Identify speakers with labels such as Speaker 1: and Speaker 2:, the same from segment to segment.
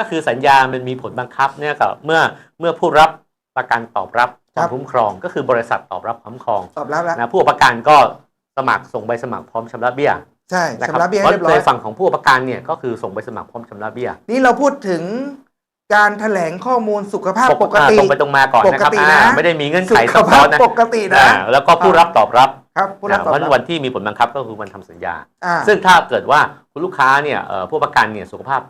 Speaker 1: ก็คือสัญญามันมีผลบังคับเนี่ยกับเมื่อเมื่อผู้รับประกันตอบรับความคุ้มครอง ก็คือบริษัทตอบรับคุ้มครอง
Speaker 2: ตอบรับแล้ว
Speaker 1: นะผู้ประกันก็สมัครส่งใบสมัครพร้อมชำระเบี้ย
Speaker 2: ใช่
Speaker 1: นะค
Speaker 2: ชำระเบี้ยให้เรียบร้อ
Speaker 1: ใน
Speaker 2: ย
Speaker 1: ฝั่งของผู้ประกันเนี่ยก็คือส่งใบสมัครพร้อมชำระเบี้ย
Speaker 2: นี่เราพูดถึงการแถลงข้อมูลสุขภาพปกติ
Speaker 1: ตรงไปตรงมาก่อนนะครับ
Speaker 2: ปกตินะ
Speaker 1: อ่าไม่ได้มีเงื่อน
Speaker 2: สุ
Speaker 1: ไข
Speaker 2: ข
Speaker 1: ซับ
Speaker 2: ภา
Speaker 1: ซ้อ
Speaker 2: พ
Speaker 1: นนะ
Speaker 2: ปกตินะ
Speaker 1: อ่าแล้วก็ผู้รับตอบรับ
Speaker 2: ครับผู้รับตอบ
Speaker 1: วัน
Speaker 2: รับ
Speaker 1: วันที่มีผลบังคับก็คือวันทำสัญญา
Speaker 2: อ่า
Speaker 1: ซึ่งถ้าเกิดว่าคุณลูกค้าเนี่ยเอ่อผู้ประกันเนี่ยสุขภาพ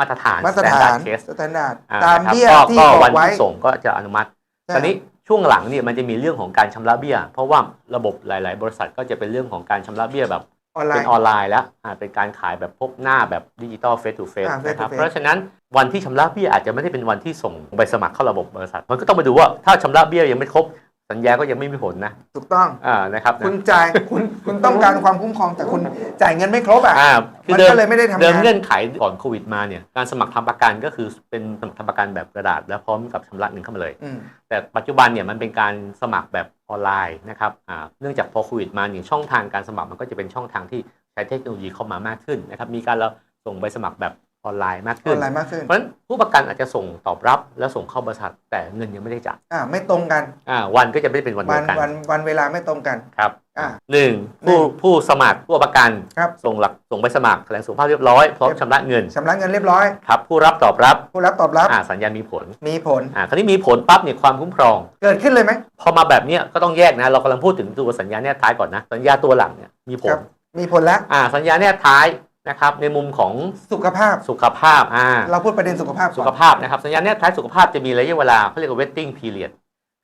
Speaker 1: มาตรฐาน
Speaker 2: มาตรฐาน
Speaker 1: standard case
Speaker 2: สแตนดาร์ด
Speaker 1: อ่
Speaker 2: ตาม
Speaker 1: นะครับ
Speaker 2: เบี้ย
Speaker 1: ก็
Speaker 2: ที่
Speaker 1: ก็
Speaker 2: บอ
Speaker 1: วัน
Speaker 2: กไว้
Speaker 1: ที่ส่งก็จะอนุมัติ
Speaker 2: ใช่
Speaker 1: ตอนนี้ช่วงหลังเนี่ยมันจะมีเรื่องของการชำระเบี้ย เพราะว่าระบบหลาย ๆ บริษัทก็จะเป็นเรื่องของการชำระเบี้ยแบบ
Speaker 2: ออนไล
Speaker 1: เป็น
Speaker 2: น์
Speaker 1: ออนไลน์แล้วอ่าเป็นการขายแบบพบหน้าแบบดิจิตอลเฟสทูเฟส
Speaker 2: อ่า face to
Speaker 1: นะครับ
Speaker 2: face
Speaker 1: เพราะฉะนั้นวันที่ชำระเบี้ยอาจจะไม่ได้เป็นวันที่ส่งใบสมัครเข้าระบบบริษัท มันก็ต้องมาดูว่าถ้าชำระเบี้ยยังไม่ครบ สัญญาก็ยังไม่มีผลนะ
Speaker 2: ถูกต้อง
Speaker 1: อ่านะครับนะ
Speaker 2: คุณจ่ายคุณคุณต้องการความคุ้มครองแต่คุณจ่ายเงินไม่ครบอะ
Speaker 1: อ่าคือ
Speaker 2: มัน
Speaker 1: เดิม
Speaker 2: ก็เลยไม่ได้ทำ
Speaker 1: เดิม
Speaker 2: งาน
Speaker 1: เงื่อนไขก่อนโควิดมาเนี่ยการสมัครทำประกันก็คือเป็นสมัครทำประกันแบบกระดาษ แล้วพร้อมกับชำระเงินเข้ามาเลย
Speaker 2: อืม
Speaker 1: แต่ปัจจุบันเนี่ยมันเป็นการสมัครแบบออนไลน์นะครับอ่าเนื่องจากพอโควิดมาเนี่ยช่องทางการสมัครมันก็จะเป็นช่องทางที่ใช้เทคโนโลยีเข้ามามากขึ้นนะครับมีการเราส่งใบสมัครแบบ ออนไลน์มาก
Speaker 2: อ
Speaker 1: ขึ้
Speaker 2: อนนไลน์มากขึ้น
Speaker 1: เพราะฉะนั้นผู้ประกันอาจจะส่งตอบรับแล้วส่งเข้าบริษัทแต่เงินยังไม่ได้จ่าย
Speaker 2: อ่าไม่ตรงกัน
Speaker 1: อ่าวันก็จะไม่ได้เป็นวัน
Speaker 2: วั
Speaker 1: เดี
Speaker 2: น
Speaker 1: ยวกัน
Speaker 2: วันวันเวลาไม่ตรงกัน
Speaker 1: ครับ
Speaker 2: อ่า
Speaker 1: หนึ่ง
Speaker 2: หนึ่
Speaker 1: ผู้
Speaker 2: ง
Speaker 1: ผู้สมัครผู้ประกัน
Speaker 2: ครับ
Speaker 1: ส่งหลักส่งใบสมัครแถลงสุขภาพเรียบร้อยพร้อมชำระเงิน
Speaker 2: ชำระเงินเรียบร้อย
Speaker 1: ครับผู้รับตอบรับ
Speaker 2: ผู้รับตอบรับ
Speaker 1: อ่าสัญญามีผล
Speaker 2: มีผล
Speaker 1: อ่าคราวนี้มีผลปั๊บเนี่ยความคุ้มครอง
Speaker 2: เกิดขึ้นเลยไหม
Speaker 1: พอมาแบบเนี้ยก็ต้องแยกนะเรากำลังพูดถึงตัวสัญญาแนบท้ายก่อนนะสัญญาตัวหลังเนี่ยมีผ
Speaker 2: ครั
Speaker 1: ล
Speaker 2: บมีผลแล้ว
Speaker 1: อ่าสัญญาแนบท้าย นะครับในมุมของ
Speaker 2: สุขภาพ
Speaker 1: สุขภาพอ่า
Speaker 2: เราพูดประเด็นสุขภาพ
Speaker 1: สุ
Speaker 2: ก่
Speaker 1: ข
Speaker 2: อน
Speaker 1: ภาพนะครับสัญญาแนบท้ายสุขภาพจะมีระยะเวลาเขาเรียกว่า waiting period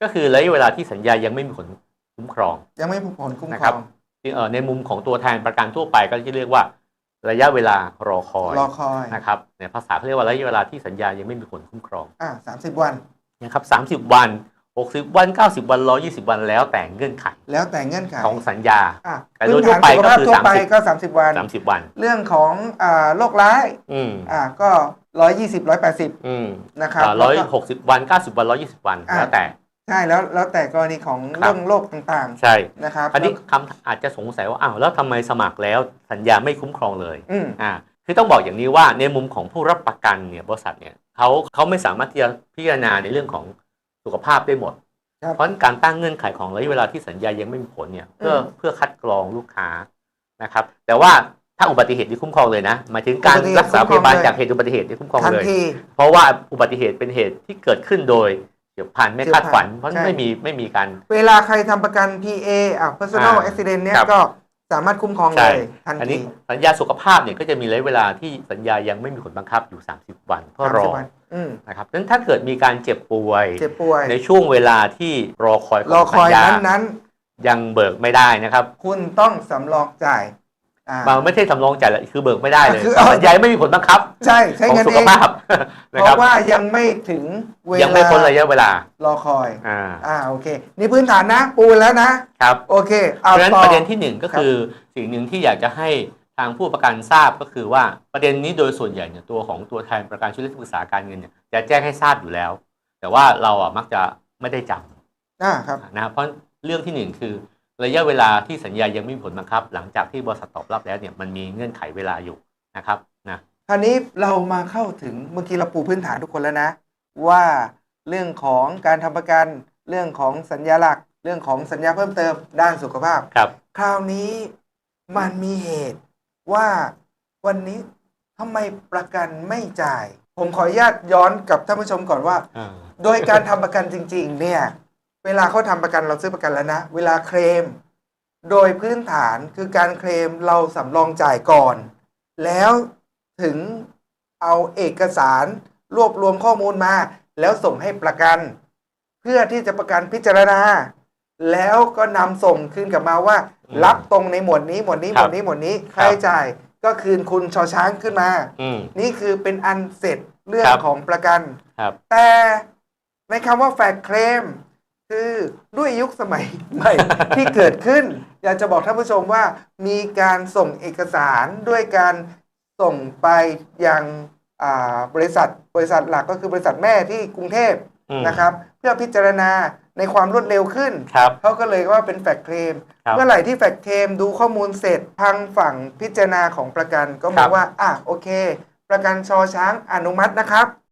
Speaker 1: ก็คือระยะเวลาที่สัญญายังไม่มีผลคุ้มครอง
Speaker 2: ยังไม่มีผลคุ้ม
Speaker 1: นะ
Speaker 2: ค
Speaker 1: ครั
Speaker 2: ร
Speaker 1: บ
Speaker 2: อง
Speaker 1: ที่เอ่อในมุมของตัวแทนประกันทั่วไปก็จะเรียกว่าระยะเวลารอคอย
Speaker 2: รอคอย
Speaker 1: นะครับในภาษาเขาเรียกว่าระยะเวลาที่สัญญายังไม่มีผลคุ้มครอง
Speaker 2: อ่าสามสิบวัน
Speaker 1: นะครับ30วัน60วัน90วัน120วันแล้วแต่เงื่อนไข
Speaker 2: แล้วแต่เงื่อนไข
Speaker 1: ของสัญญา
Speaker 2: อะ
Speaker 1: แต่
Speaker 2: พื้น
Speaker 1: โดยทั่
Speaker 2: ฐา
Speaker 1: วนไป
Speaker 2: สุข
Speaker 1: ก็
Speaker 2: ภาพ
Speaker 1: คือ
Speaker 2: ทั่วไป
Speaker 1: 30
Speaker 2: ก็สามสิบวัน
Speaker 1: 30วัน
Speaker 2: เรื่องของอ่าโรคร้าย
Speaker 1: อืม
Speaker 2: อ่าก็ร้อยยี่สิบร้อยแปดสิบ
Speaker 1: อืม
Speaker 2: นะครับ
Speaker 1: ร้อย
Speaker 2: แล้วก็
Speaker 1: หกสิบวันเก้าสิบวันร้อยยี่สิบวัน
Speaker 2: อะ
Speaker 1: แล้วแต่
Speaker 2: ใช่แล้วแล้วแต่กรณีของ
Speaker 1: ครับ
Speaker 2: เรื่องโรคต่าง
Speaker 1: ใช่
Speaker 2: ๆนะครับ
Speaker 1: อันนี้คำอาจจะสงสัยว่าอ้าวแล้วทำไมสมัครแล้วสัญญาไม่คุ้มครองเลย
Speaker 2: อืม
Speaker 1: อ่าคือต้องบอกอย่างนี้ว่าในมุมของผู้รับประกันเนี่ยบริษัทเนี่ยเขาเขาไม่สามารถที่จะพิจารณาในเรื่องของสุขภาพได้หมด
Speaker 2: ครับ
Speaker 1: เพราะฉะนั้นการตั้งเงื่อนไขของระยะเวลาที่สัญญายังไม่มีผลเนี่ยเพื่อ
Speaker 2: อืม
Speaker 1: เพื่อคัดกรองลูกค้านะครับ แต่ว่าถ้าอุบัติเหตุที่คุ้มครองเลยนะหมายถึงการ
Speaker 2: อุบัติเหตุ
Speaker 1: รักษาพยาบาล
Speaker 2: คุ้มครองเลย
Speaker 1: จากเหตุอุบัติเหตุที่คุ้มครอง
Speaker 2: ทัน
Speaker 1: เลย
Speaker 2: ที
Speaker 1: เพราะว่าอุบัติเหตุเป็นเหตุที่เกิดขึ้นโดยเฉียบพลันไม่คาดฝันเพราะ
Speaker 2: ใช่
Speaker 1: ไม่มีไม่มีการ
Speaker 2: เวลาใครทำประกัน PA อะ personal
Speaker 1: อ่า
Speaker 2: accident เนี่ย
Speaker 1: ครับ
Speaker 2: ก็สามารถคุ้มครอง
Speaker 1: ใช่
Speaker 2: เลยทัน
Speaker 1: อัน
Speaker 2: ที
Speaker 1: นี้สัญญาสุขภาพเนี่ยก็จะมีระยะเวลาที่สัญญายังไม่มีผลบังคับอยู่ 30 วันเพื่อรอ
Speaker 2: 30วั นอืม
Speaker 1: นะครับดังนั้นถ้าเกิดมีการเจ็บป่วย
Speaker 2: เจ็บป่วย
Speaker 1: ในช่วงเวลาที่รอคอยข
Speaker 2: ร
Speaker 1: อ
Speaker 2: องค
Speaker 1: สั
Speaker 2: อย
Speaker 1: ญญา
Speaker 2: นั้นนั้น
Speaker 1: ยังเบิกไม่ได้นะครับ
Speaker 2: ๆคุณต้องสำรองจ่ายอ่า
Speaker 1: บางไม่ใช่สำรองจ่ายเลยคือเบิกไม่ได้เลย
Speaker 2: คือเอา
Speaker 1: สัญญาไม่มีผลบังคับ
Speaker 2: ใช่ใช้
Speaker 1: ของ
Speaker 2: เงิน
Speaker 1: สุ
Speaker 2: เอ
Speaker 1: ข
Speaker 2: ง
Speaker 1: ภาพ
Speaker 2: เพ
Speaker 1: นะครับ
Speaker 2: ราะว่ายังไม่ถึงเว
Speaker 1: ยังไม่
Speaker 2: ลา
Speaker 1: พ้นระยะเวลาร
Speaker 2: อคอย
Speaker 1: อ่า
Speaker 2: อ่าโอเค นี่พื้นฐานนะปูแล้วนะ
Speaker 1: ครับ
Speaker 2: โอเค
Speaker 1: เพ
Speaker 2: เอา
Speaker 1: ราะฉะนั้น
Speaker 2: ต่อ
Speaker 1: ประเด็นที่หนึ่งก็คือสิ่งหนึ่งที่อยากจะให้ ทางผู้ประกันทราบก็คือว่าประเด็นนี้โดยส่วนใหญ่เนี่ยตัวของตัวแทนประกันชีวิตและที่ปรึกษาการเงินเนี่ยจะแจ้งให้ทราบอยู่แล้ว แต่ว่าเราอะมักจะไม่ได้จำ
Speaker 2: อ่าครับ
Speaker 1: นะเพราะเรื่องที่หนึ่งคือ ระยะเวลาที่สัญญายังไม่มีผลบังคับ หลังจากที่บริษัทตอบรับแล้วเนี่ยมันมีเงื่อนไขเวลาอยู่นะครับนะ
Speaker 2: คราวนี้เรามาเข้าถึงเมื่อกี้เราปูพื้นฐานทุกคนแล้วนะ ว่าเรื่องของการทำประกันเรื่องของสัญญาหลัก เรื่องของสัญญาเพิ่มเติมด้านสุขภาพ
Speaker 1: ครับ
Speaker 2: คราวนี้มันมีเหตุ ว่าวันนี้ทำไมประกันไม่จ่าย ผมขออนุญาตย้อนกับท่านผู้ชมก่อนว่า
Speaker 1: อ่า
Speaker 2: โดยการทำประกันจริง ๆ เนี่ย เวลาเขาทำประกันเราซื้อประกันแล้วนะ เวลาเคลม โดยพื้นฐานคือการเคลมเราสำรองจ่ายก่อน แล้วถึงเอาเอกสารรวบรวมข้อมูลมา แล้วส่งให้ประกัน เพื่อที่จะประกันพิจารณา แล้วก็นำส่งคืนกลับมาว่า
Speaker 1: อืม
Speaker 2: รับตรงในหมวดนี้หมวดนี้
Speaker 1: ค
Speaker 2: ห
Speaker 1: รั
Speaker 2: ม
Speaker 1: บ
Speaker 2: วดนี้หมวดนี้
Speaker 1: ครับ
Speaker 2: ค่าใช้จ่ายก็คืนคุณชอช้างขึ้นมา
Speaker 1: อืม
Speaker 2: นี่คือเป็นอันเสร็จเรื่อง
Speaker 1: ครับ
Speaker 2: ของประกัน
Speaker 1: ครับ
Speaker 2: แต่ในคำว่าแฟกเคลมคือด้วยยุคสมัย ใหม่ที่เกิดขึ้น อยากจะบอกท่านผู้ชมว่า มีการส่งเอกสารด้วยการส่งไปยังอ่าบริษัทบริษัทหลักก็คือบริษัทแม่ที่กรุงเทพ
Speaker 1: อืม
Speaker 2: นะครับเพื่อพิจารณา ในความรวดเร็วขึ้น
Speaker 1: ครับ
Speaker 2: เขาก็เลยว่าเป็นแฟกเคลม
Speaker 1: ครับ
Speaker 2: เมื่อไหร่ที่แฟกเคลมดูข้อมูลเสร็จทางฝั่งพิจารณาของประกันก็ม
Speaker 1: ครั
Speaker 2: อง
Speaker 1: บ
Speaker 2: ว่า อะโอเค ประกันชอช้างอนุมัตินะครับ